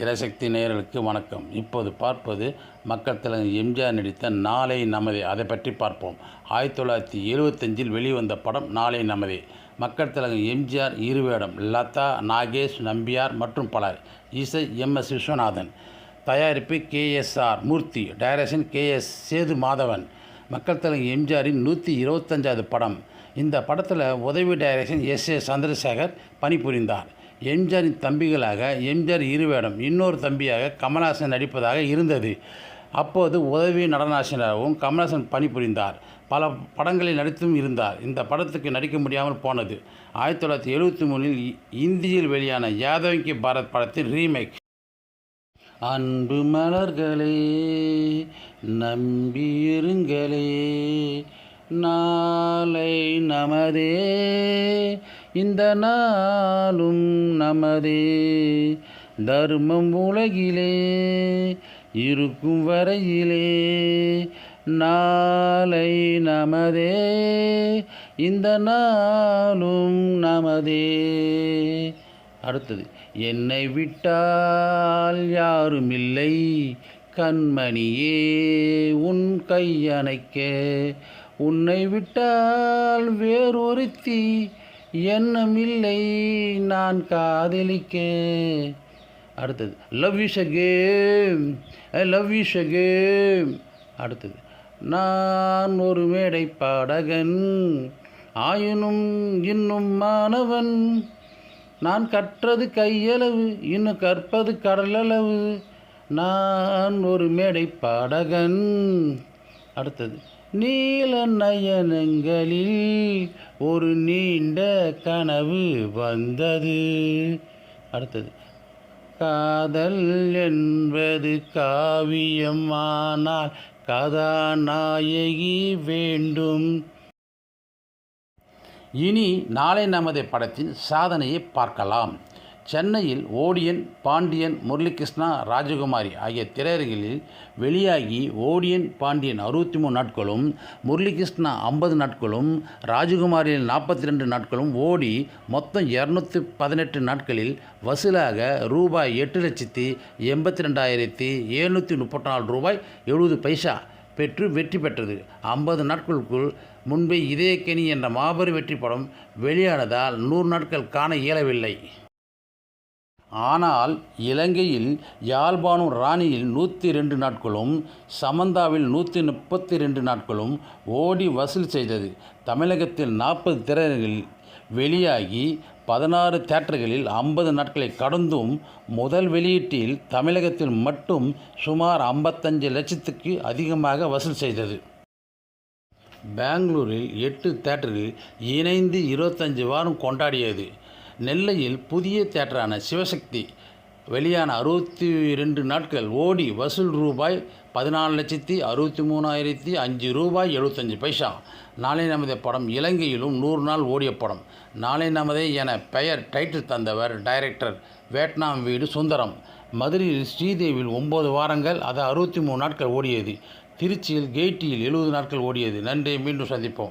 திரைசக்தி நேயர்களுக்கு வணக்கம். இப்போது பார்ப்பது மக்கள் தலைவர் எம்ஜிஆர் நடித்த நாளை நமதே. அதை பற்றி பார்ப்போம். ஆயிரத்தி தொள்ளாயிரத்தி எழுபத்தஞ்சில் வெளிவந்த படம் நாளை நமதே. மக்கள் தலைவர் எம்ஜிஆர் இருவேடம் லதா நாகேஷ் நம்பியார் மற்றும் பலர். இசை எம் எஸ் விஸ்வநாதன். தயாரிப்பு KSR Murthy. Direction KS Sethu Madhavan மக்கள் தலைவர் எம்ஜிஆரின் நூற்றி இருபத்தஞ்சாவது படம். இந்த படத்தில் உதவி டைரக்ஷன் எஸ் ஏ சந்திரசேகர் பணிபுரிந்தார். எம்ஜிஆரின் தம்பிகளாக எம்ஜிஆர் இருவேடம் இன்னொரு தம்பியாக கமல்ஹாசன் நடிப்பதாக இருந்தது. அப்போது உதவி நடனாசினராகவும் கமல்ஹாசன் பணிபுரிந்தார். பல படங்களில் நடித்தும் இருந்தார். இந்த படத்துக்கு நடிக்க முடியாமல் போனது. ஆயிரத்தி தொள்ளாயிரத்தி எழுபத்தி மூணில் இந்தியில் வெளியான யாதவங்கி பாரத் படத்தின் ரீமேக். அன்பு மலர்களே நம்பியிருங்களே நாளை நமதே. இந்த நாளும் நமதே. தர்மம் உலகிலே இருக்கும் வரையிலே. நாளை நமதே இந்த நாளும் நமதே. அடுத்தது என்னை விட்டால் யாரும் இல்லை கண்மணியே உன் கையணைக்க. உன்னை விட்டால் வேறொருத்தி எண்ணமில்லை நான் காதலிக்க அடுத்தது love you game love you game அடுத்தது நான் ஒரு மேடை பாடகன். ஆயினும் இன்னும் மாணவன். நான் கற்றது கையளவு இன்னும் கற்பது கடலளவு. நான் ஒரு மேடை பாடகன். அடுத்தது. நீல நயனங்களில் ஒரு நீண்ட கனவு வந்தது. அடுத்தது. காதல் என்பது காவியமானால் கதாநாயகி வேண்டும். இனி நாளை நமது படத்தின் சாதனையை பார்க்கலாம். சென்னையில் ஓடியன் பாண்டியன் முரளிகிருஷ்ணா ராஜகுமாரி ஆகிய திரையரங்கில் வெளியாகி ஓடியன் பாண்டியன் அறுபத்தி மூணு நாட்களும் முரளிகிருஷ்ணா ஐம்பது நாட்களும் ராஜகுமாரியில் நாற்பத்தி ரெண்டு நாட்களும் ஓடி மொத்தம் இரநூத்தி பதினெட்டு நாட்களில் வசூலாக ரூபாய் எட்டு லட்சத்தி எண்பத்தி ரெண்டாயிரத்தி எழுநூற்றி முப்பத்தி நாலு ரூபாய் எழுபது பைசா பெற்று வெற்றி பெற்றது. ஐம்பது நாட்களுக்குள் முன்பே இதே கனி என்ற மாபெரும் வெற்றி படம் வெளியானதால் நூறு நாட்கள் காண இயலவில்லை. ஆனால் இலங்கையில் யாழ்ப்பாணம் ராணியில் நூற்றி ரெண்டு நாட்களும் சமந்தாவில் நூற்றி முப்பத்தி ரெண்டு நாட்களும் ஓடி வசூல் செய்தது. தமிழகத்தில் நாற்பது திரையரங்கில் வெளியாகி பதினாறு தேட்டர்களில் ஐம்பது நாட்களை கடந்தும் முதல் வெளியீட்டில் தமிழகத்தில் மட்டும் சுமார் ஐம்பத்தஞ்சு லட்சத்துக்கு அதிகமாக வசூல் செய்தது. பெங்களூரில் எட்டு தேட்டரில் இணைந்து இருபத்தஞ்சி வாரம் கொண்டாடியது. நெல்லையில் புதிய தேட்டரான சிவசக்தி. வெளியான அறுபத்தி ரெண்டு நாட்கள் ஓடி வசூல் ரூபாய் பதினாலு லட்சத்தி அறுபத்தி மூணாயிரத்தி அஞ்சு ரூபாய் எழுபத்தஞ்சு பைசா. நாளை நமதே படம் இலங்கையிலும் நூறு நாள் ஓடிய படம். நாளை நமதே என பெயர் டைட்டில் தந்தவர் டைரக்டர் வியட்நாம் வீடு சுந்தரம். மதுரையில் ஸ்ரீதேவியில் ஒம்பது வாரங்கள் அது அறுபத்தி மூணு நாட்கள் ஓடியது. திருச்சியில் கெய்டியில் எழுபது நாட்கள் ஓடியது. நன்றி மீண்டும் சந்திப்போம்.